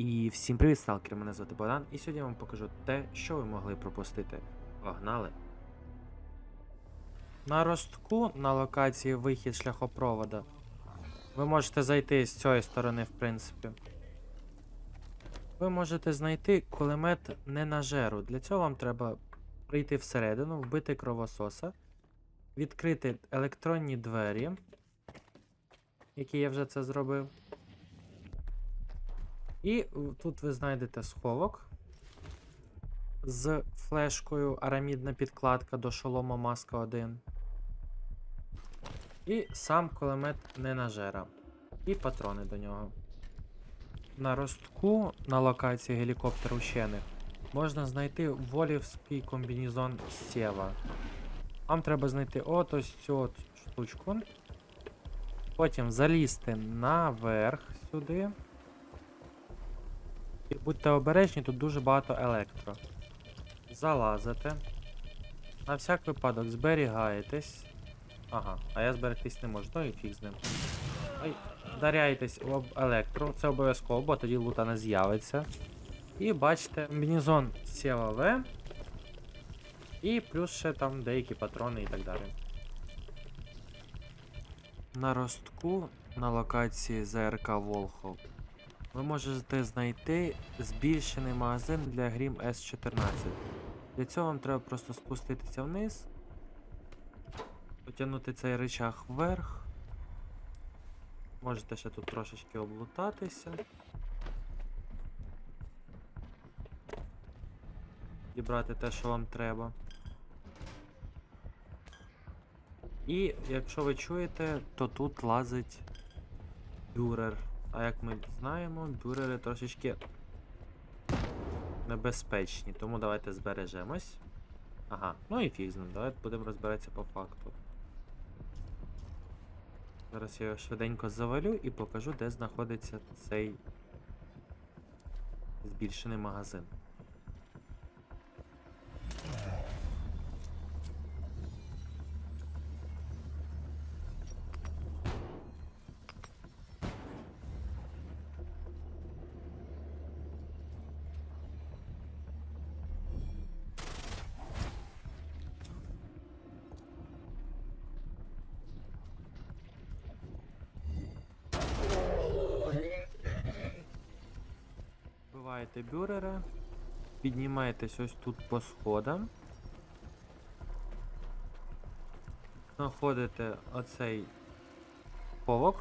І всім привіт, сталкери, мене звати Богдан, і сьогодні я вам покажу те, що ви могли пропустити. Погнали! На ростку на локації вихід шляхопровода. Ви можете зайти з цієї сторони, в принципі. Ви можете знайти кулемет не на жеру. Для цього вам треба прийти всередину, вбити кровососа, відкрити електронні двері, які я вже це зробив. І тут ви знайдете сховок з флешкою арамідна підкладка до шолома маска 1. І сам кулемет ненажера. І патрони до нього. На ростку на локації гелікоптер учених можна знайти волівський комбінезон Сєва. Вам треба знайти от ось цю от штучку. Потім залізти наверх сюди. І будьте обережні, тут дуже багато електро. Залазите. На всяк випадок зберігаєтесь. Ага, а я зберегтись не можу, ну і фіг з ним. Ай, вдаряєтесь об електро, це обов'язково, бо тоді лута не з'явиться. І бачите, комбінезон Сєва В. І плюс ще там деякі патрони і так далі. На ростку на локації ЗРК Волхов ви можете знайти збільшений магазин для Grim S14. Для цього вам треба просто спуститися вниз, потягнути цей рычаг вверх. Можете ще тут трошечки облутатися. Дібрати те, що вам треба. І якщо ви чуєте, то тут лазить бюрер. А як ми знаємо, бюрери трошечки небезпечні, тому давайте збережемось. Ага, ну і фіг з ним, давайте будемо розбиратися по факту. Зараз я його швиденько завалю і покажу, де знаходиться цей збільшений магазин. Вбиваєте бюрера, піднімаєтесь ось тут по сходам. Знаходите оцей повок,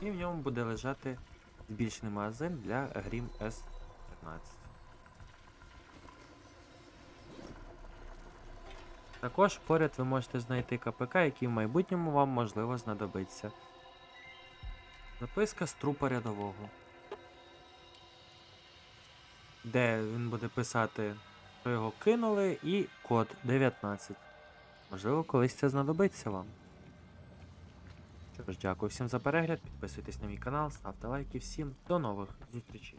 і в ньому буде лежати збільшений магазин для Grim S15. Також поряд ви можете знайти КПК, який в майбутньому вам можливо знадобиться. Записка з трупа рядового де він буде писати, що його кинули, і код 19. Можливо, колись це знадобиться вам. Що ж, дякую всім за перегляд, підписуйтесь на мій канал, ставте лайки всім. До нових зустрічей.